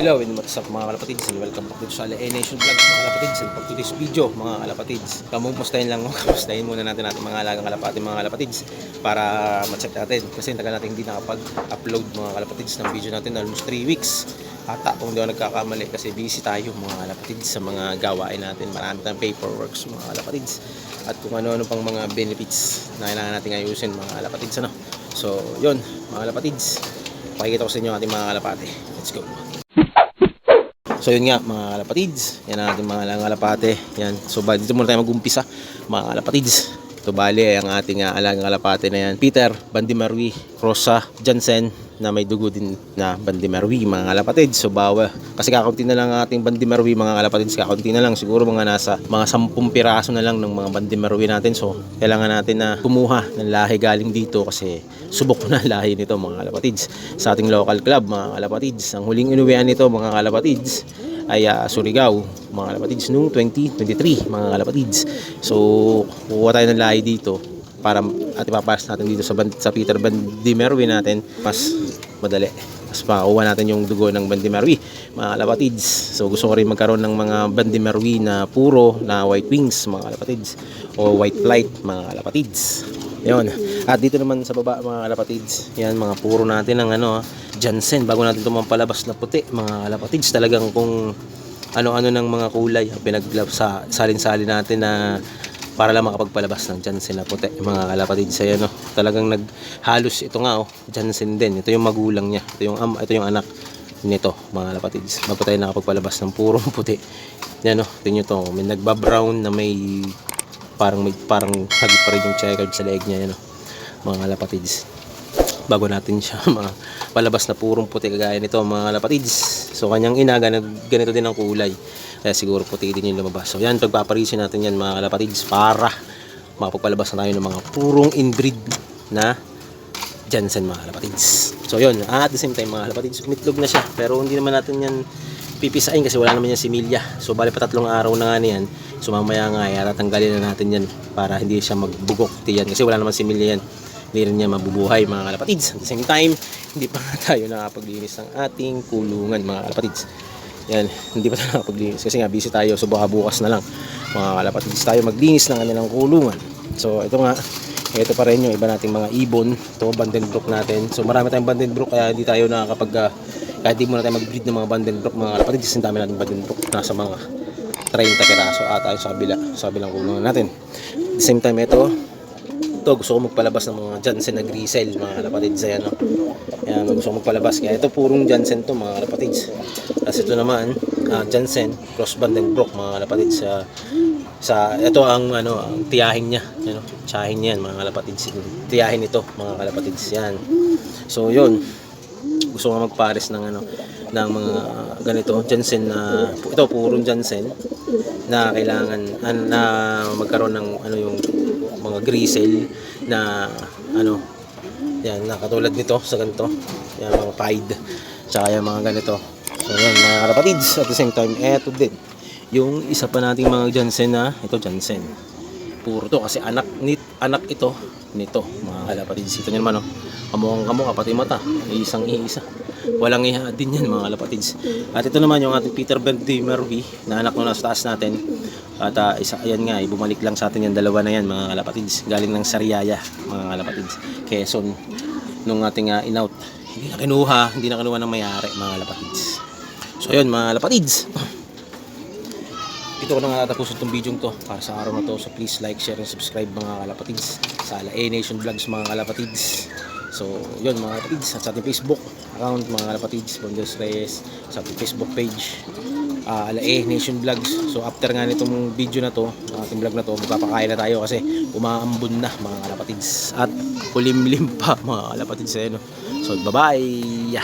Hello and what's up mga kalapatids and welcome back dito sa LA Nation Vlogs mga kalapatids. And for today's video mga kalapatids kamumustahin lang kamustahin muna natin natin mga alagang kalapati mga kalapatids para ma-check natin. Kasi tagal natin hindi nakapag-upload mga kalapatids ng video natin almost 3 weeks. Ata kung hindi ako nagkakamali kasi busy tayo mga kalapatids sa mga gawain natin. Marami tayong paperworks mga kalapatids. At kung ano-ano pang mga benefits na kailangan natin ayusin mga kalapatids ano? So yun mga kalapatids. Pakikita ko sa inyo ating mga kalapati. Let's go So yun nga mga kalapatids, yan ang ating mga kalapate. Yan. So dito muna tayo mag-umpisa mga kalapatids. Ito bali ay ang ating uh, alagang kalapate na yan. Peter Bandimarwi, Rosa Jansen na may dugo din na Bandimarwi mga kalapatids. So bawa kasi kakaunti na lang ang ating Bandimarwi mga kalapatids. Kakaunti na lang siguro mga nasa mga 10 piraso na lang ng mga Bandimarwi natin. So kailangan natin na kumuha ng lahi galing dito kasi subok na lahi nito mga kalapatids sa ating local club mga kalapatids. Ang huling inuwian nito mga kalapatids ay uh, Surigao mga kalapatids noong 2023 mga kalapatids so kukuha tayo ng lahi dito para at ipapas natin dito sa, sa Peter Bandimerwi natin. Mas madali. Mas makakuha natin yung dugo ng Bandimerwi mga kalapatids so gusto ko rin magkaroon ng mga Bandimerwi na puro na white wings mga kalapatids o white flight mga kalapatids yun. At dito naman sa baba mga kalapatids, yan mga puro natin ng ano, Jansen bago natin ito palabas na puti mga kalapatids. Talagang kung ano-ano ng mga kulay ang pinaglab sa salin-salin natin na para lang makapagpalabas ng Jansen na puti mga kalapatids. Ayan no, talagang naghalos ito nga oh, Jansen din. Ito yung magulang niya. Ito yung am, ito yung anak nito mga kalapatids. Bago tayo nakapagpalabas ng purong puti. Yan no, tingnan nyo to, may nagba-brown na may parang may parang hagip pa rin yung checkered sa leeg niya yan, oh, mga kalapatids bago natin siya mga palabas na purong puti kagaya nito mga kalapatids so kanyang ina ganito din ang kulay. Kaya siguro puti din yung lumabas. So yan pagpaparisin natin yan mga kalapatids para makapagpalabas na tayo ng mga purong inbreed na Jansen mga kalapatids so yun at the same time mga kalapatids umitlog na siya. Pero hindi naman natin yan pipisain kasi wala naman yan similya so bali pa tatlong araw na nga niyan so mamaya nga ay tatanggalin na natin yan para hindi siya magbugok tiyan. Kasi wala naman similya yan. Hindi rin niya mabubuhay mga kalapatids. At the same time hindi pa nga tayo nakapaglinis ng ating kulungan mga kalapatids. Yan hindi pa tayo nakapaglinis. Kasi nga busy tayo. So baka bukas na lang mga kalapatids tayo maglinis ng kanilang kulungan. So ito nga ito pa rin yung iba nating mga ibon. Ito Vandenbroek natin. So marami tayong Vandenbroek kaya hindi tayo nakakapag uh, kahit di muna tayo mag-breed ng mga Vandenbroek mga kalapatids ang dami nating Vandenbroek nasa mga 30 piraso ata yung sa kabila sa kabilang kulungan natin. At same time ito ito gusto ko magpalabas ng mga Jansen na Grisel mga kalapatids ayan no? Ayan, gusto ko magpalabas. Kaya ito purong Jansen to mga kalapatids tapos ito naman ah, Jansen cross Vandenbroek mga kalapatids sa sa ito ang ano ang tiyahin niya ano tiyahin niyan mga kalapatids tiyahin ito mga kalapatids yan so yun gusto nga magpares ng ano ng mga ganito Jansen na ito purong Jansen na kailangan an- na magkaroon ng ano yung mga grisel na ano yan na katulad nito sa ganito. Yan mga pied tsaka yung mga ganito. So yan mga kapatids at the same time eto din yung isa pa nating mga Jansen na ito Jansen puro to kasi anak nit anak ito nito mga kalapatids ito nyo naman oh kamukhang kamukha pati mata isang iisa. Walang iha din yan mga kalapatids at ito naman yung ating Peter Bendy Mervy na anak nung nasa taas natin. At ah, isa ayan nga eh, bumalik lang sa atin yung dalawa na yan mga kalapatids galing ng Sariaya mga kalapatids Quezon nung ating uh, in-out. Hindi na kinuha hindi na kinuha ng mayari mga kalapatids so yun mga kalapatids ito ko na nga tatapusin itong video to para sa araw na to. So please like, share, and subscribe mga kalapatids sa Ala A Nation Vlogs mga kalapatids. So yun mga kalapatids at sa ating Facebook account mga kalapatids, Bondos Reyes, sa ating Facebook page uh, Ala A Nation Vlogs. So after nga nitong video na to, ang ating vlog na to, magpapakain na tayo kasi umaambon na mga kalapatids at kulimlim pa mga kalapatids. Ayun, no? So bye bye!